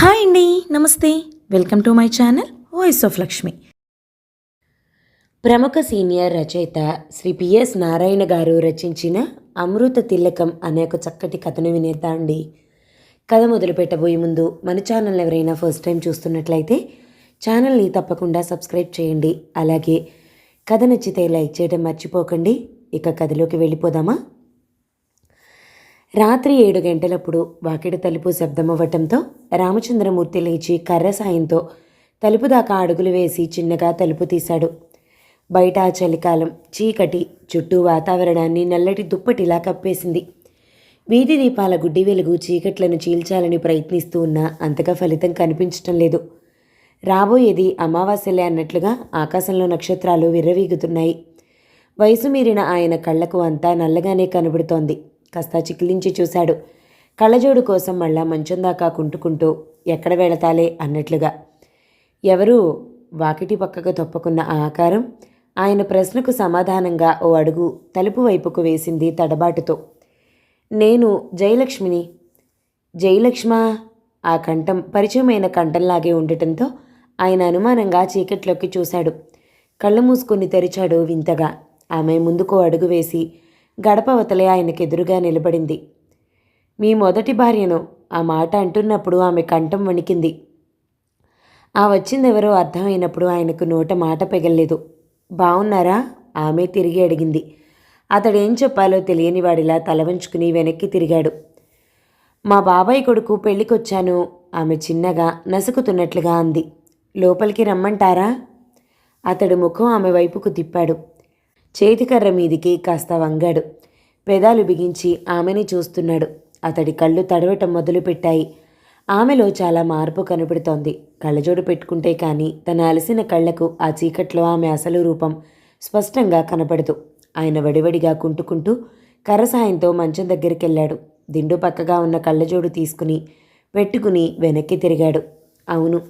Hi అండి నమస్తే. Welcome to my channel voice of Lakshmi. ప్రముఖ సీనియర్ రచయిత శ్రీ పిఎస్ నారాయణ గారు రచించిన అమృత తిలకం అనే ఒక చక్కటి కథను వినేద్దా అండి? కథ మొదలు పెట్టబోయే ముందు మన ఛానల్ ఎవరైనా ఫస్ట్ టైం చూస్తున్నట్లయితే ఛానల్ని తప్పకుండా సబ్స్క్రైబ్ చేయండి. అలాగే కథ నచ్చితే లైక్ చేయడం మర్చిపోకండి. ఇక కథలోకి వెళ్ళిపోదామా? రాత్రి ఏడు గంటలప్పుడు వాకిడి తలుపు శబ్దమవ్వటంతో రామచంద్రమూర్తి లేచి కర్ర సాయంతో తలుపు దాకా అడుగులు వేసి చిన్నగా తలుపు తీశాడు. బయట చలికాలం చీకటి చుట్టూ వాతావరణాన్ని నల్లటి దుప్పటిలా కప్పేసింది. వీధి దీపాల గుడ్డి వెలుగు చీకట్లను చీల్చాలని ప్రయత్నిస్తూ ఉన్నా అంతగా ఫలితం కనిపించటం లేదు. రాబోయేది అమావాస్యలే అన్నట్లుగా ఆకాశంలో నక్షత్రాలు విర్రవీగుతున్నాయి. వయసు మీరిన ఆయన కళ్ళకు అంతా నల్లగానే కనబడుతోంది. కాస్త చికిలించి చూశాడు. కళ్ళజోడు కోసం మళ్ళా మంచం దాకా కుంటుకుంటూ ఎక్కడ వెళతాలే అన్నట్లుగా. ఎవరు వాకిటి పక్కకు తొప్పకున్న ఆ ఆకారం ఆయన ప్రశ్నకు సమాధానంగా ఓ అడుగు తలుపు వైపుకు వేసింది తడబాటుతో. నేను జయలక్ష్మిని. జయలక్ష్మా? ఆ కంఠం పరిచయమైన కంఠంలాగే ఉండటంతో ఆయన అనుమానంగా చీకట్లోకి చూశాడు. కళ్ళు మూసుకుని తెరిచాడు వింతగా. ఆమె ముందుకు అడుగు వేసి గడపవతలే ఆయనకెదురుగా నిలబడింది. మీ మొదటి భార్యను ఆ మాట అంటున్నప్పుడు ఆమె కంఠం వణికింది. ఆ వచ్చిందెవరో అర్థమైనప్పుడు ఆయనకు నోట మాట పెగల్లేదు. బావున్నారా? ఆమె తిరిగి అడిగింది. అతడేం చెప్పాలో తెలియని వాడిలా తల వంచుకుని వెనక్కి తిరిగాడు. మా బాబాయ్ కొడుకు పెళ్ళికొచ్చాను. ఆమె చిన్నగా నసుకుతున్నట్లుగా అంది. లోపలికి రమ్మంటారా? అతడు ముఖం ఆమె వైపుకు తిప్పాడు. చేతికర్ర మీదికి కాస్త వంగాడు. పెదాలు బిగించి ఆమెని చూస్తున్నాడు. అతడి కళ్ళు తడవటం మొదలుపెట్టాయి. ఆమెలో చాలా మార్పు కనపడుతోంది కళ్ళజోడు పెట్టుకుంటే కానీ తన అలసిన కళ్ళకు ఆ చీకట్లో ఆమె అసలు రూపం స్పష్టంగా కనపడదు. ఆయన వడివడిగా కుంటుకుంటూ కర్ర సాయంతో మంచం దగ్గరికెళ్ళాడు. దిండు పక్కగా ఉన్న కళ్ళజోడు తీసుకుని పెట్టుకుని వెనక్కి తిరిగాడు. అవును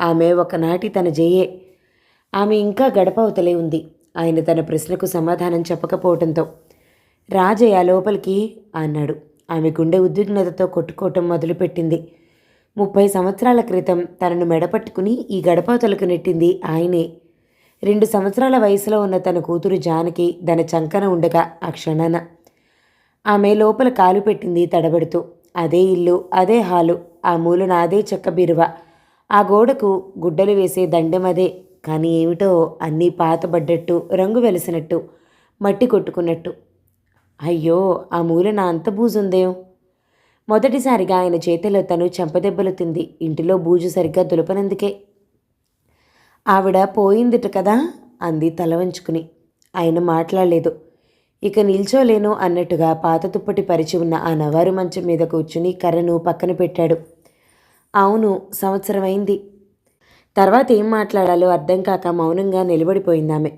ఆమె ఒకనాటి తన జయే. ఆమె ఇంకా గడప అవతలే ఉంది. ఆయన తన ప్రశ్నకు సమాధానం చెప్పకపోవడంతో రాజయ్య లోపలికి అన్నాడు. ఆమె గుండె ఉద్విగ్నతతో కొట్టుకోవటం మొదలుపెట్టింది. ముప్పై సంవత్సరాల క్రితం తనను మెడపట్టుకుని ఈ గడపవతలకు నెట్టింది ఆయనే. రెండు సంవత్సరాల వయసులో ఉన్న తన కూతురు జానకి తన చంకన ఉండగా ఆ క్షణాన ఆమె లోపల కాలు పెట్టింది తడబడుతూ అదే ఇల్లు అదే హాలు ఆ మూలన అదే చెక్క బీరువ. ఆ గోడకు గుడ్డలు వేసే దండెమదే కానీ ఏమిటో అన్నీ పాతబడ్డట్టు రంగు వెలిసినట్టు మట్టి కొట్టుకున్నట్టు. అయ్యో ఆ మూలన అంత బూజుందేం? మొదటిసారిగా ఆయన చేతిలో తను చెంపదెబ్బలు తింది ఇంటిలో బూజు సరిగ్గా దులపనందుకే. ఆవిడ పోయిందిట కదా? అంది తల వంచుకుని. ఆయన మాట్లాడలేదు. ఇక నిల్చోలేను అన్నట్టుగా పాత దుప్పటి పరిచి ఉన్న ఆ నవారు మంచం మీద కూర్చుని కర్రను పక్కన పెట్టాడు. అవును సంవత్సరమైంది. తర్వాత ఏం మాట్లాడాలో అర్థం కాక మౌనంగా నిలబడిపోయిందామె.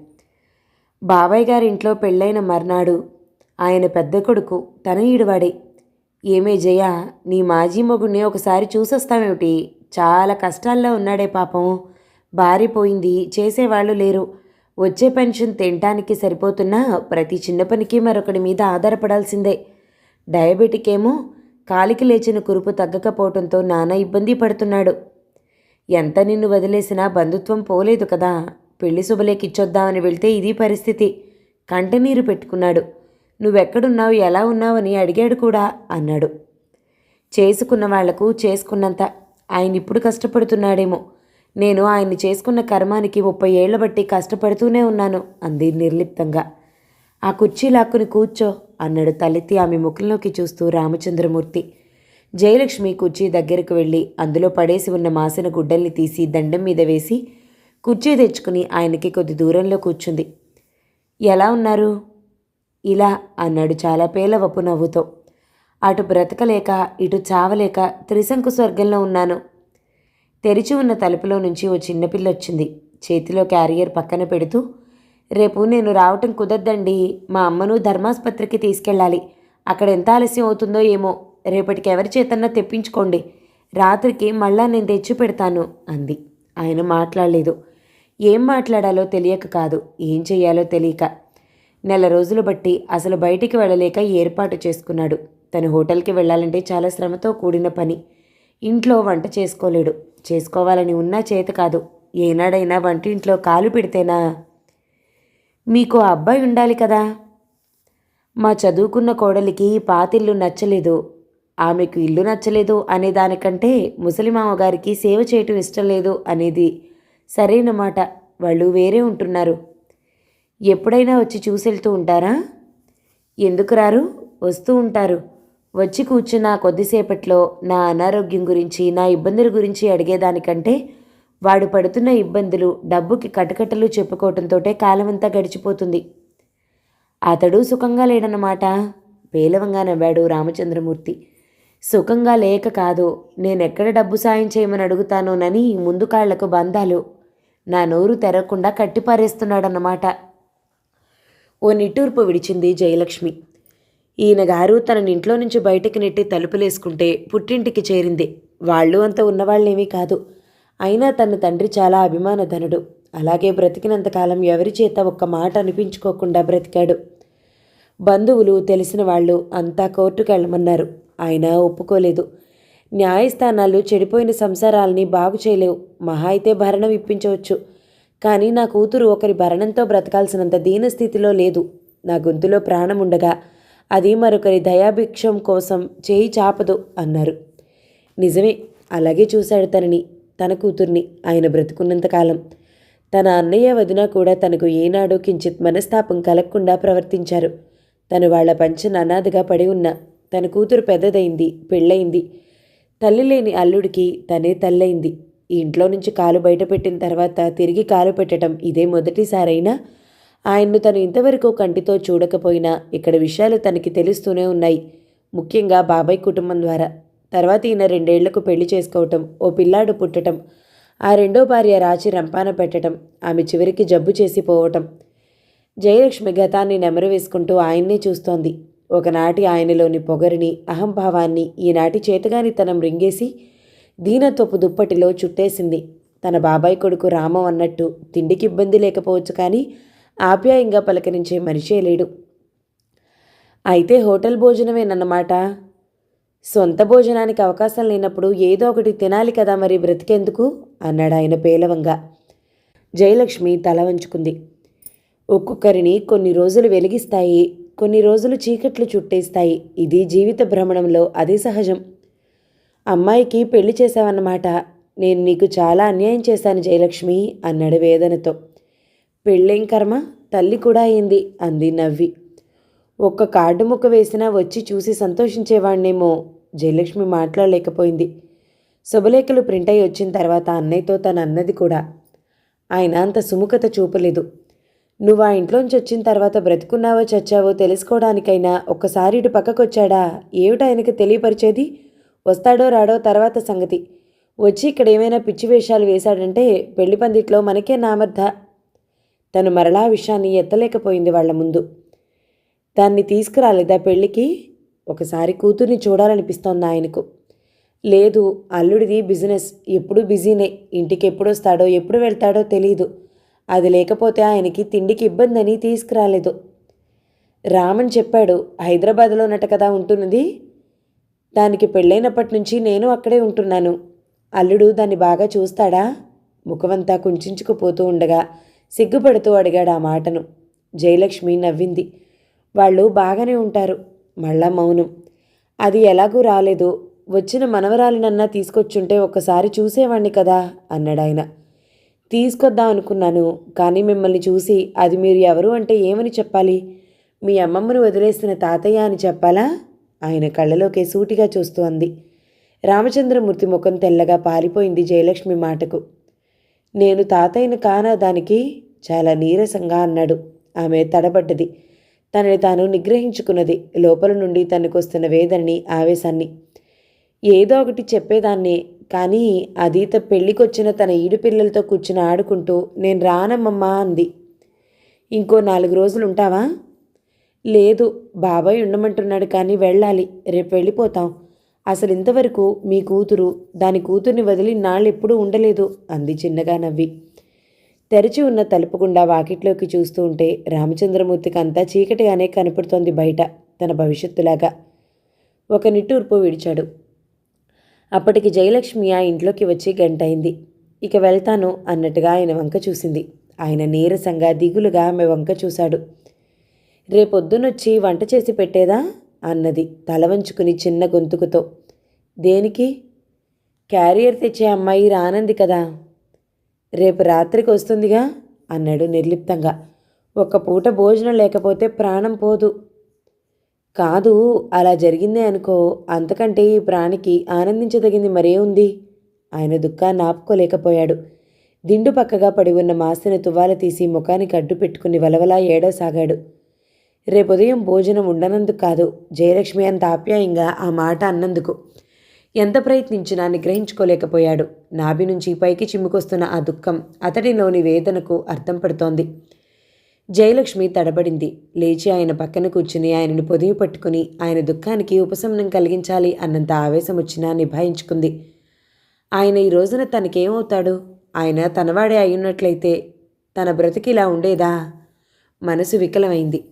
బాబాయ్ గారి ఇంట్లో పెళ్ళైన మర్నాడు ఆయన పెద్ద కొడుకు తనయుడివాడే ఏమే జయ నీ మాజీ మొగుడిని ఒకసారి చూసొస్తామేమిటి చాలా కష్టాల్లో ఉన్నాడే పాపం. భార్య పోయింది చేసేవాళ్ళు లేరు. వచ్చే పెన్షన్ తినటానికి సరిపోతున్నా ప్రతి చిన్న పనికి మరొకడి మీద ఆధారపడాల్సిందే. డయాబెటిక్ ఏమో కాలికి లేచిన కురుపు తగ్గకపోవడంతో నానా ఇబ్బంది పడుతున్నాడు. ఎంత నిన్ను వదిలేసినా బంధుత్వం పోలేదు కదా. పెళ్ళి శుభలేకిచ్చొద్దామని వెళ్తే ఇది పరిస్థితి. కంటనీరు పెట్టుకున్నాడు. నువ్వెక్కడున్నావు? ఎలా ఉన్నావని అడిగాడు కూడా. అన్నాడు. చేసుకున్న వాళ్ళకు చేసుకున్నంత. ఆయన ఇప్పుడు కష్టపడుతున్నాడేమో. నేను ఆయన్ని చేసుకున్న కర్మానికి ముప్పై ఏళ్ళ బట్టి కష్టపడుతూనే ఉన్నాను అంది నిర్లిప్తంగా. ఆ కుర్చీ లాక్కుని కూర్చో అన్నాడు తలెత్తి ఆమె ముఖంలోకి చూస్తూ రామచంద్రమూర్తి. జయలక్ష్మి కుర్చీ దగ్గరకు వెళ్ళి అందులో పడేసి ఉన్న మాసిన గుడ్డల్ని తీసి దండం మీద వేసి కుర్చీ తెచ్చుకుని ఆయనకి కొద్ది దూరంలో కూర్చుంది. ఎలా ఉన్నారు? ఇలా అన్నాడు చాలా పేలవపు నవ్వుతో. అటు బ్రతకలేక ఇటు చావలేక త్రిశంకు స్వర్గంలో ఉన్నాను. తెరిచి ఉన్న తలుపులో నుంచి ఓ చిన్నపిల్ల వచ్చింది. చేతిలో క్యారియర్ పక్కన పెడుతూ రేపు నేను రావటం కుదరదండి. మా అమ్మను ధర్మాసుపత్రికి తీసుకెళ్ళాలి. అక్కడ ఎంత ఆలస్యం అవుతుందో ఏమో. రేపటికి ఎవరి చేతన్నా తెప్పించుకోండి. రాత్రికి మళ్ళా నేను తెచ్చి పెడతాను అంది. ఆయన మాట్లాడలేదు. ఏం మాట్లాడాలో తెలియక కాదు. ఏం చెయ్యాలో తెలియక నెల రోజులు బట్టి అసలు బయటికి వెళ్ళలేక ఏర్పాటు చేసుకున్నాడు. తను హోటల్కి వెళ్ళాలంటే చాలా శ్రమతో కూడిన పని. ఇంట్లో వంట చేసుకోలేడు. చేసుకోవాలని ఉన్నా చేత కాదు. ఏనాడైనా వంటింట్లో కాలు పెడితేనా? మీకు ఆ అబ్బాయి ఉండాలి కదా? మా చదువుకున్న కోడలికి పాతిల్లు నచ్చలేదు. ఆమెకు ఇల్లు నచ్చలేదు అనే దానికంటే ముసలిమామ గారికి సేవ చేయటం ఇష్టం లేదు అనేది సరైన మాట. వాళ్ళు వేరే ఉంటున్నారు. ఎప్పుడైనా వచ్చి చూసెళ్తూ ఉంటారా? ఎందుకు రారు? వస్తూ ఉంటారు. వచ్చి కూర్చున్న కొద్దిసేపట్లో నా అనారోగ్యం గురించి నా ఇబ్బందుల గురించి అడిగేదానికంటే వాడు పడుతున్న ఇబ్బందులు డబ్బుకి కటకటలు చెప్పుకోవటంతోటే కాలమంతా గడిచిపోతుంది. అతడు సుఖంగా లేడన్నమాట. పేలవంగా నవ్వాడు రామచంద్రమూర్తి. సుఖంగా లేక కాదు నేనెక్కడ డబ్బు సాయం చేయమని అడుగుతానోనని ముందు కాళ్ళకు బంధాలు నా నోరు తెరకుండా కట్టిపారేస్తున్నాడన్నమాట. ఓ నిట్టూర్పు విడిచింది జయలక్ష్మి. ఈయన గారు తనని ఇంట్లో నుంచి బయటికి నెట్టి తలుపులేసుకుంటే పుట్టింటికి చేరింది. వాళ్ళు అంత ఉన్నవాళ్ళేమీ కాదు. అయినా తన తండ్రి చాలా అభిమానధనుడు. అలాగే బ్రతికినంతకాలం ఎవరి చేత ఒక్క మాట అనిపించుకోకుండా బ్రతికాడు. బంధువులు తెలిసిన వాళ్ళు అంతా కోర్టుకు వెళ్ళమన్నారు. ఆయన ఒప్పుకోలేదు. న్యాయస్థానాలు చెడిపోయిన సంసారాల్ని బాగు చేయలేవు. మహా అయితే భరణం ఇప్పించవచ్చు. కానీ నా కూతురు ఒకరి భరణంతో బ్రతకాల్సినంత దీనస్థితిలో లేదు. నా గొంతులో ప్రాణం ఉండగా అది మరొకరి దయాభిక్షం కోసం చేయి చాపదు అన్నారు. నిజమే అలాగే చూశాడు తనని తన కూతుర్ని ఆయన బ్రతుకున్నంతకాలం తన అన్నయ్య వదిన కూడా తనకు ఏనాడో కించిత్ మనస్తాపం కలగకుండా ప్రవర్తించారు. తను వాళ్ళ పంచన అనాథగా పడి ఉన్న తన కూతురు పెద్దదైంది పెళ్ళయింది. తల్లి లేని అల్లుడికి తనే తల్లయింది. ఈ ఇంట్లో నుంచి కాలు బయట పెట్టిన తర్వాత తిరిగి కాలు పెట్టడం ఇదే మొదటిసారైనా. ఆయన్ను తను ఇంతవరకు కంటితో చూడకపోయినా ఇక్కడ విషయాలు తనకి తెలుస్తూనే ఉన్నాయి. ముఖ్యంగా బాబాయ్ కుటుంబం ద్వారా. తర్వాత ఈయన రెండేళ్ళకు పెళ్ళి చేసుకోవటం ఓ పిల్లాడు పుట్టటం ఆ రెండో భార్య రాచి రంపాన పెట్టటం ఆమె చివరికి జబ్బు చేసిపోవటం జయలక్ష్మి గతాన్ని నెమరు వేసుకుంటూ ఆయన్నే చూస్తోంది. ఒకనాటి ఆయనలోని పొగరిని అహంభావాన్ని ఈనాటి చేతగానితనం రింగేసి దీనత్వపు దుప్పటిలో చుట్టేసింది. తన బాబాయ్ కొడుకు రామం అన్నట్టు తిండికి ఇబ్బంది లేకపోవచ్చు కానీ ఆప్యాయంగా పలకరించే మనిషే లేడు. అయితే హోటల్ భోజనమేనన్నమాట? సొంత భోజనానికి అవకాశం లేనప్పుడు ఏదో ఒకటి తినాలి కదా మరి బ్రతికేందుకు? అన్నాడు ఆయన పేలవంగా. జయలక్ష్మి తల వంచుకుంది. ఒక్కొక్కరిని కొన్ని రోజులు వెలిగిస్తాయి కొన్ని రోజులు చీకట్లు చుట్టేస్తాయి. ఇది జీవిత భ్రమణంలో అదే సహజం. అమ్మాయికి పెళ్ళి చేశావన్నమాట. నేను నీకు చాలా అన్యాయం చేశాను జయలక్ష్మి అన్నాడు వేదనతో. పెళ్ళేం కర్మ? తల్లి కూడా అయింది అంది నవ్వి. ఒక్క కార్డు ముక్క వేసినా వచ్చి చూసి సంతోషించేవాణ్ణేమో జయలక్ష్మి మాట్లాడలేకపోయింది. శుభలేఖలు ప్రింట్ అయి వచ్చిన తర్వాత అన్నయ్యతో తన అన్నది కూడా. ఆయన అంత సుముఖత చూపలేదు. నువ్వు ఆ ఇంట్లోంచి వచ్చిన తర్వాత బ్రతుకున్నావో చచ్చావో తెలుసుకోవడానికైనా ఒక్కసారి ఇటు పక్కకొచ్చాడా? ఏమిటా ఆయనకి తెలియపరిచేది? వస్తాడో రాడో తర్వాత సంగతి. వచ్చి ఇక్కడ ఏమైనా పిచ్చి వేషాలు వేశాడంటే పెళ్ళి పందిట్లో మనకే నామర్థ తను మరలా విషయాన్ని ఎత్తలేకపోయింది వాళ్ళ ముందు. దాన్ని తీసుకురాలేదా పెళ్ళికి? ఒకసారి కూతుర్ని చూడాలనిపిస్తోంది ఆయనకు. లేదు అల్లుడిది బిజినెస్. ఎప్పుడు బిజీనే. ఇంటికి ఎప్పుడు వస్తాడో ఎప్పుడు వెళ్తాడో తెలియదు అది లేకపోతే ఆయనకి తిండికి ఇబ్బంది అని తీసుకురాలేదు. రామన్ చెప్పాడు హైదరాబాద్లోనట కదా ఉంటున్నది. దానికి పెళ్ళైనప్పటి నుంచి నేను అక్కడే ఉంటున్నాను. అల్లుడు దాన్ని బాగా చూస్తాడా? ముఖమంతా కుంచుకుపోతూ ఉండగా సిగ్గుపడుతూ అడిగాడు ఆ మాటను. జయలక్ష్మి నవ్వింది. వాళ్ళు బాగానే ఉంటారు. మళ్ళా మౌనం. అది ఎలాగూ రాలేదు. వచ్చిన మనవరాలినన్నా తీసుకొచ్చుంటే ఒక్కసారి చూసేవాణ్ణి కదా అన్నాడాయన. తీసుకొద్దాం అనుకున్నాను కానీ మిమ్మల్ని చూసి అది మీరు ఎవరు అంటే ఏమని చెప్పాలి? మీ అమ్మమ్మను వదిలేసిన తాతయ్య అని చెప్పాలా? ఆయన కళ్ళలోకే సూటిగా చూస్తూ అంది. రామచంద్రమూర్తి ముఖం తెల్లగా పారిపోయింది జయలక్ష్మి మాటకు. నేను తాతయ్యను కానా దానికి చాలా నీరసంగా అన్నాడు. ఆమె తడబడ్డది. తనని తాను నిగ్రహించుకున్నది. లోపల నుండి తనకొస్తున్న వేదనని ఆవేశాన్ని. ఏదో ఒకటి చెప్పేదాన్నే. కానీ అదీత పెళ్ళికొచ్చిన తన ఈడు పిల్లలతో కూర్చుని ఆడుకుంటూ నేను రానమ్మమ్మా అంది. ఇంకో నాలుగు రోజులు ఉంటావా లేదు బాబాయ్ ఉండమంటున్నాడు కానీ వెళ్ళాలి రేపు వెళ్ళిపోతాం. అసలు ఇంతవరకు మీ కూతురు దాని కూతుర్ని వదిలి నాళ్ళు ఎప్పుడూ ఉండలేదు అంది చిన్నగా నవ్వి. తెరిచి ఉన్న తలుపుకుండా వాకిట్లోకి చూస్తూ ఉంటే రామచంద్రమూర్తికి అంతా చీకటిగానే కనపడుతోంది బయట తన భవిష్యత్తులాగా. ఒక నిట్టూర్పు విడిచాడు. అప్పటికి జయలక్ష్మి ఆ ఇంట్లోకి వచ్చి గంట అయింది ఇక వెళ్తాను అన్నట్టుగా ఆయన వంక చూసింది. ఆయన నీరసంగా దిగులుగా ఆమె వంక చూశాడు. రేపొద్దునొచ్చి వంట చేసి పెట్టేదా? అన్నది తల వంచుకుని చిన్న గొంతుకుతో. దేనికి? క్యారియర్ తెచ్చే అమ్మాయి రానంది కదా. రేపు రాత్రికి వస్తుందిగా అన్నాడు నిర్లిప్తంగా. ఒక పూట భోజనం లేకపోతే ప్రాణం పోదు. కాదు అలా జరిగిందే అనుకో అంతకంటే ఈ ప్రాణికి ఆనందించదగింది మరే ఉంది? ఆయన దుఃఖాన్ని ఆపుకోలేకపోయాడు. దిండు పక్కగా పడి ఉన్న మాసిన తువ్వాల తీసి ముఖానికి అడ్డు పెట్టుకుని వలవలా ఏడవసాగాడు. రేపుదయం భోజనం ఉండనందుకు కాదు. జయలక్ష్మి అంత ఆప్యాయంగా ఆ మాట అన్నందుకు. ఎంత ప్రయత్నించినా నిగ్రహించుకోలేకపోయాడు. నాభి నుంచి పైకి చిమ్ముకొస్తున్న ఆ దుఃఖం అతడిలోని వేదనకు అర్థం పడుతోంది. జయలక్ష్మి తడబడింది. లేచి ఆయన పక్కన కూర్చుని ఆయనను పొదివి పట్టుకుని ఆయన దుఃఖానికి ఉపశమనం కలిగించాలి అన్నంత ఆవేశం వచ్చినా నిభాయించుకుంది. ఆయన ఈ రోజున తనకేమవుతాడు? ఆయన తనవాడే అయ్యున్నట్లయితే తన బ్రతికిలా ఉండేదా? మనసు వికలమైంది.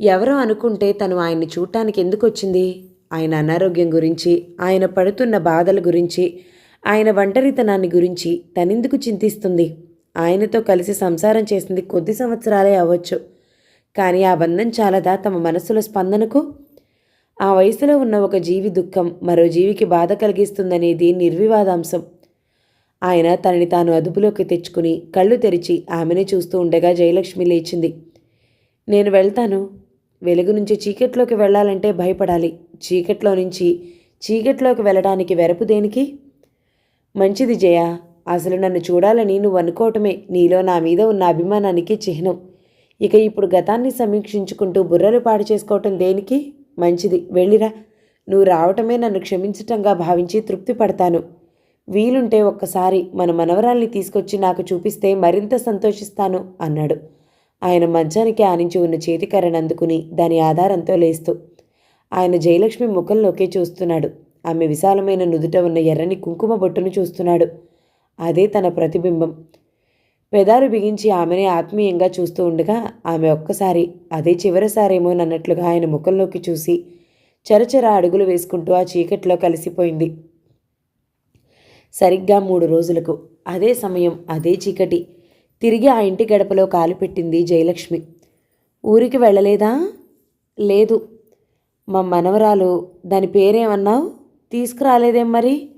ఎవరో అనుకుంటే తను ఆయన్ని చూడటానికి ఎందుకు వచ్చింది ఆయన అనారోగ్యం గురించి ఆయన పడుతున్న బాధల గురించి ఆయన ఒంటరితనాన్ని గురించి తనెందుకు చింతిస్తుంది? ఆయనతో కలిసి సంసారం చేసింది కొద్ది సంవత్సరాలే అవ్వచ్చు. కానీ ఆ బంధం చాలదా తమ మనసుల స్పందనకు? ఆ వయసులో ఉన్న ఒక జీవి దుఃఖం మరో జీవికి బాధ కలిగిస్తుందనేది నిర్వివాదాంశం. ఆయన తనని తాను అదుపులోకి తెచ్చుకుని కళ్ళు తెరిచి ఆమెనే చూస్తూ ఉండగా జయలక్ష్మి లేచింది. నేను వెళ్తాను. వెలుగు నుంచి చీకట్లోకి వెళ్ళాలంటే భయపడాలి. చీకట్లో నుంచి చీకట్లోకి వెళ్ళడానికి వెరపు దేనికి? మంచిది జయ. అసలు నన్ను చూడాలని నువ్వు అనుకోవటమే. నీలో నా మీద ఉన్న అభిమానానికి చిహ్నం. ఇక ఇప్పుడు గతాన్ని సమీక్షించుకుంటూ బుర్రలు పాడు చేసుకోవటం దేనికి? మంచిది. వెళ్ళిరా. నువ్వు రావటమే నన్ను క్షమించటంగా భావించి తృప్తి పడతాను. వీలుంటే ఒక్కసారి మన మనవరాల్ని తీసుకొచ్చి నాకు చూపిస్తే మరింత సంతోషిస్తాను అన్నాడు. ఆయన మంచానికి ఆనించి ఉన్న చేతికర్రను అందుకుని దాని ఆధారంతో లేస్తూ ఆయన జయలక్ష్మి ముఖంలోకే చూస్తున్నాడు. ఆమె విశాలమైన నుదుట ఉన్న ఎర్రని కుంకుమ బొట్టును చూస్తున్నాడు. అదే తన ప్రతిబింబం. పెదాలు బిగించి ఆమెని ఆత్మీయంగా చూస్తూ ఉండగా ఆమె ఒక్కసారి అదే చివరిసారేమోనన్నట్లుగా ఆయన ముఖంలోకి చూసి చరచర అడుగులు వేసుకుంటూ ఆ చీకట్లో కలిసిపోయింది. సరిగ్గా మూడు రోజులకు అదే సమయం అదే చీకటి తిరిగి ఆ ఇంటి గడపలో కాలు పెట్టింది జయలక్ష్మి. ఊరికి వెళ్ళలేదా? లేదు. మా మనవరాలు దాని పేరేమన్నావు? తీసుకురాలేదేం మరి?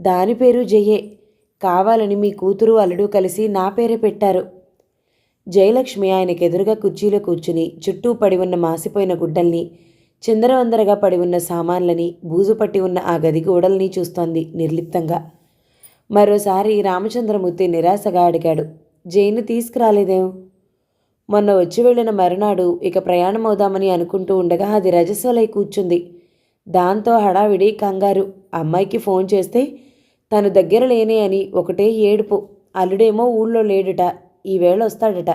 దాని పేరు జయే. కావాలని మీ కూతురు అల్లుడు కలిసి నా పేరే పెట్టారు. జయలక్ష్మి ఆయనకు ఎదురుగా కుర్చీలో కూర్చుని చుట్టూ పడి ఉన్న మాసిపోయిన గుడ్డల్ని చిందరవందరగా పడి ఉన్న సామాన్లని బూజు పట్టి ఉన్న ఆ గది గోడల్ని చూస్తోంది నిర్లిప్తంగా. మరోసారి రామచంద్రమూర్తి నిరాశగా అడిగాడు. జైను తీసుకురాలేదేం? మొన్న వచ్చి వెళ్ళిన మరునాడు ఇక ప్రయాణం అవుదామని అనుకుంటూ ఉండగా అది రజస్వలై కూర్చుంది. దాంతో హడావిడి కంగారు. అమ్మాయికి ఫోన్ చేస్తే తను దగ్గర లేనే అని ఒకటే ఏడుపు. అల్లుడేమో ఊళ్ళో లేడుట ఈవేళ వస్తాడట.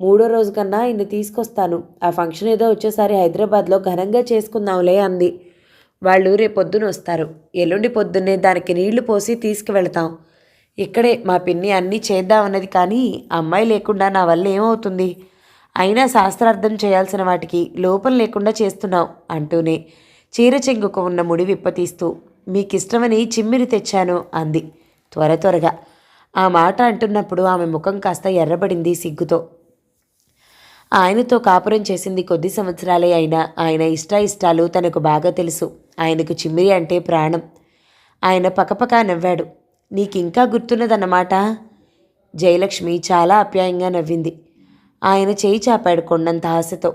మూడో రోజు కన్నా ఇన్ని తీసుకొస్తాను. ఆ ఫంక్షన్ ఏదో వచ్చేసారి హైదరాబాద్లో ఘనంగా చేసుకుందాంలే అంది. వాళ్ళు రేపొద్దున వస్తారు. ఎల్లుండి పొద్దున్నే దానికి నీళ్ళు పోసి తీసుకువెళతాం. ఇక్కడే మా పిన్ని అన్నీ చేద్దామన్నది కానీ అమ్మాయి లేకుండా నా వల్ల ఏమవుతుంది? అయినా శాస్త్రార్థం చేయాల్సిన వాటికి లోపం లేకుండా చేస్తున్నావు అంటూనే చీర చెంగుకు ఉన్న ముడి విప్పతీస్తూ మీకిష్టమని చిమ్మిరి తెచ్చాను అంది త్వర త్వరగా. ఆ మాట అంటున్నప్పుడు ఆమె ముఖం కాస్త ఎర్రబడింది సిగ్గుతో. ఆయనతో కాపురం చేసింది కొద్ది సంవత్సరాలే అయినా ఆయన ఇష్టాయిష్టాలు తనకు బాగా తెలుసు. ఆయనకు చిమ్మిరి అంటే ప్రాణం. ఆయన పకపకా నవ్వాడు. నీకింకా గుర్తున్నదన్నమాట? జయలక్ష్మి చాలా అప్యాయంగా నవ్వింది. ఆయన చేయి చాపాడు కొండంత ఆశతో.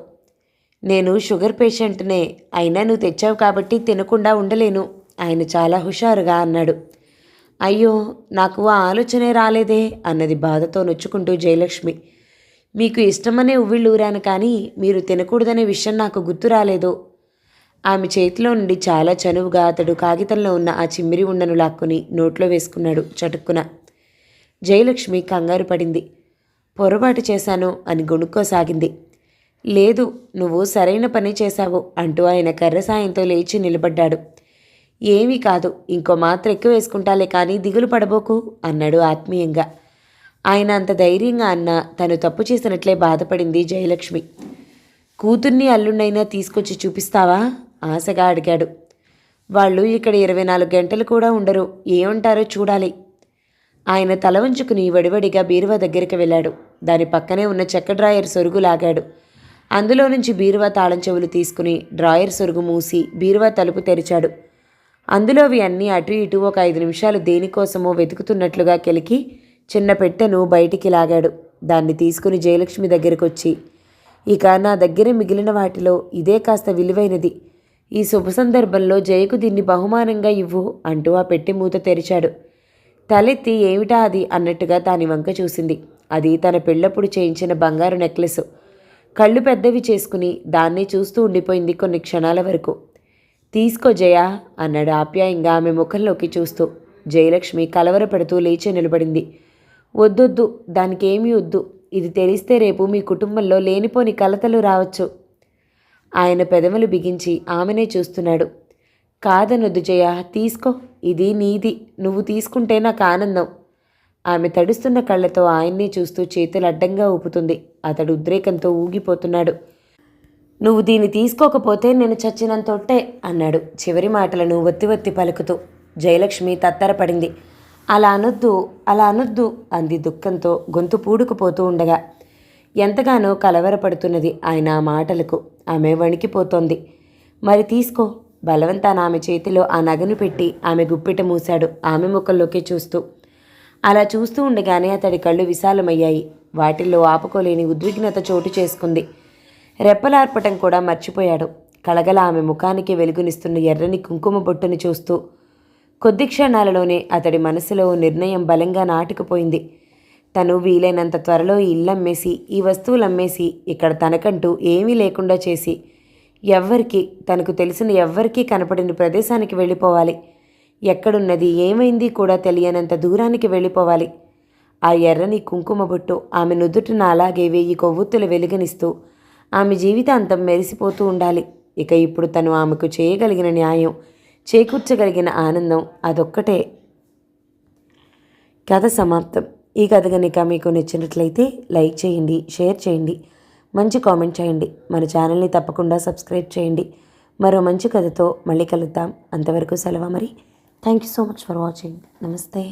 నేను షుగర్ పేషెంట్నే అయినా నువ్వు తెచ్చావు కాబట్టి తినకుండా ఉండలేను ఆయన చాలా హుషారుగా అన్నాడు. అయ్యో నాకు ఆ ఆలోచనే రాలేదే అన్నది బాధతో నొచ్చుకుంటూ జయలక్ష్మి. మీకు ఇష్టమనే ఉవ్విళ్ళూరాను కానీ మీరు తినకూడదనే విషయం నాకు గుర్తు రాలేదు ఆమె చేతిలో నుండి చాలా చనువుగా అతడు కాగితంలో ఉన్న ఆ చిమ్మిరి ఉండను లాక్కుని నోట్లో వేసుకున్నాడు చటుక్కున. జయలక్ష్మి కంగారు పడింది. పొరపాటు చేశాను అని గొణుక్కోసాగింది. లేదు నువ్వు సరైన పని చేశావు అంటూ ఆయన కర్ర సాయంతో లేచి నిలబడ్డాడు. ఏమీ కాదు ఇంకో మాత్ర ఎక్కువ వేసుకుంటాలే కానీ దిగులు పడబోకు అన్నాడు ఆత్మీయంగా. ఆయన అంత ధైర్యంగా అన్నా తను తప్పు చేసినట్లే బాధపడింది జయలక్ష్మి. కూతుర్ని అల్లుండైనా తీసుకొచ్చి చూపిస్తావా? ఆశగా అడిగాడు. వాళ్ళు ఇక్కడ ఇరవై నాలుగు గంటలు కూడా ఉండరు. ఏమంటారో చూడాలి. ఆయన తల వంచుకుని వడివడిగా బీరువా దగ్గరికి వెళ్ళాడు. దాని పక్కనే ఉన్న చెక్క డ్రాయర్ సొరుగు లాగాడు. అందులో నుంచి బీరువా తాళం చెవులు తీసుకుని డ్రాయర్ సొరుగు మూసి బీరువా తలుపు తెరిచాడు. అందులోవి అన్నీ అటు ఇటు ఒక ఐదు నిమిషాలు దేనికోసమో వెతుకుతున్నట్లుగా కెలికి చిన్న పెట్టెను బయటికి లాగాడు. దాన్ని తీసుకుని జయలక్ష్మి దగ్గరకొచ్చి ఇక నా దగ్గర మిగిలిన వాటిలో ఇదే కాస్త విలువైనది. ఈ శుభ సందర్భంలో జయకు దీన్ని బహుమానంగా ఇవ్వు అంటూ ఆ పెట్టి మూత తెరిచాడు. తలెత్తి ఏమిటా అది అన్నట్టుగా దాని వంక చూసింది. అది తన పెళ్ళప్పుడు చేయించిన బంగారు నెక్లెస్. కళ్ళు పెద్దవి చేసుకుని దాన్ని చూస్తూ ఉండిపోయింది కొన్ని క్షణాల వరకు. తీసుకో జయ అన్నాడు ఆప్యాయంగా ఆమె ముఖంలోకి చూస్తూ. జయలక్ష్మి కలవరపడుతూ లేచి నిలబడింది. వద్దొద్దు దానికేమీ వద్దు. ఇది తెలిస్తే రేపు మీ కుటుంబంలో లేనిపోని కలతలు రావచ్చు. ఆయన పెదవులు బిగించి ఆమెనే చూస్తున్నాడు. కాదనొద్దు జయ తీసుకో. ఇది నీది. నువ్వు తీసుకుంటే నాకు ఆనందం. ఆమె తడుస్తున్న కళ్ళతో ఆయన్నే చూస్తూ చేతులు అడ్డంగా ఊపుతుంది. అతడు ఉద్రేకంతో ఊగిపోతున్నాడు. నువ్వు దీన్ని తీసుకోకపోతే నేను చచ్చినంతొట్టే అన్నాడు. చివరి మాటలను ఒత్తి ఒత్తి పలుకుతూ జయలక్ష్మి తత్తరపడింది. అలా అనొద్దు అలా అనొద్దు అంది దుఃఖంతో గొంతు పూడుకుపోతూ ఉండగా ఎంతగానో కలవరపడుతున్నది ఆయన ఆ మాటలకు. ఆమె వణికిపోతోంది. మరి తీసుకో. బలవంతాన ఆమె చేతిలో ఆ నగను పెట్టి ఆమె గుప్పిట మూశాడు ఆమె ముఖంలోకి చూస్తూ. అలా చూస్తూ ఉండగానే అతడి కళ్ళు విశాలమయ్యాయి. వాటిల్లో ఆపుకోలేని ఉద్విగ్నత చోటు చేసుకుంది. రెప్పలార్పటం కూడా మర్చిపోయాడు. కలగల ఆమె ముఖానికి వెలుగునిస్తున్న ఎర్రని కుంకుమ బొట్టుని చూస్తూ. కొద్ది క్షణాలలోనే అతడి మనసులో నిర్ణయం బలంగా నాటుకుపోయింది. తను వీలైనంత త్వరలో ఇల్లు అమ్మేసి ఈ వస్తువులు అమ్మేసి ఇక్కడ తనకంటూ ఏమీ లేకుండా చేసి ఎవ్వరికి తనకు తెలిసిన ఎవ్వరికీ కనపడిన ప్రదేశానికి వెళ్ళిపోవాలి. ఎక్కడున్నది ఏమైంది కూడా తెలియనంత దూరానికి వెళ్ళిపోవాలి. ఆ ఎర్రని కుంకుమ బొట్టు ఆమె నుదుటిన అలాగే వెయ్యి కొవ్వొత్తులు వెలుగనిస్తూ ఆమె జీవితాంతం మెరిసిపోతూ ఉండాలి. ఇక ఇప్పుడు తను ఆమెకు చేయగలిగిన న్యాయం చేకూర్చగలిగిన ఆనందం అదొక్కటే. కథ సమాప్తం. ఈ కథ కనుక మీకు నచ్చినట్లయితే లైక్ చేయండి షేర్ చేయండి మంచి కామెంట్ చేయండి. మన ఛానల్ని తప్పకుండా సబ్స్క్రైబ్ చేయండి. మరో మంచి కథతో మళ్ళీ కలుద్దాం. అంతవరకు సెలవు మరి. Thank you so much for watching నమస్తే.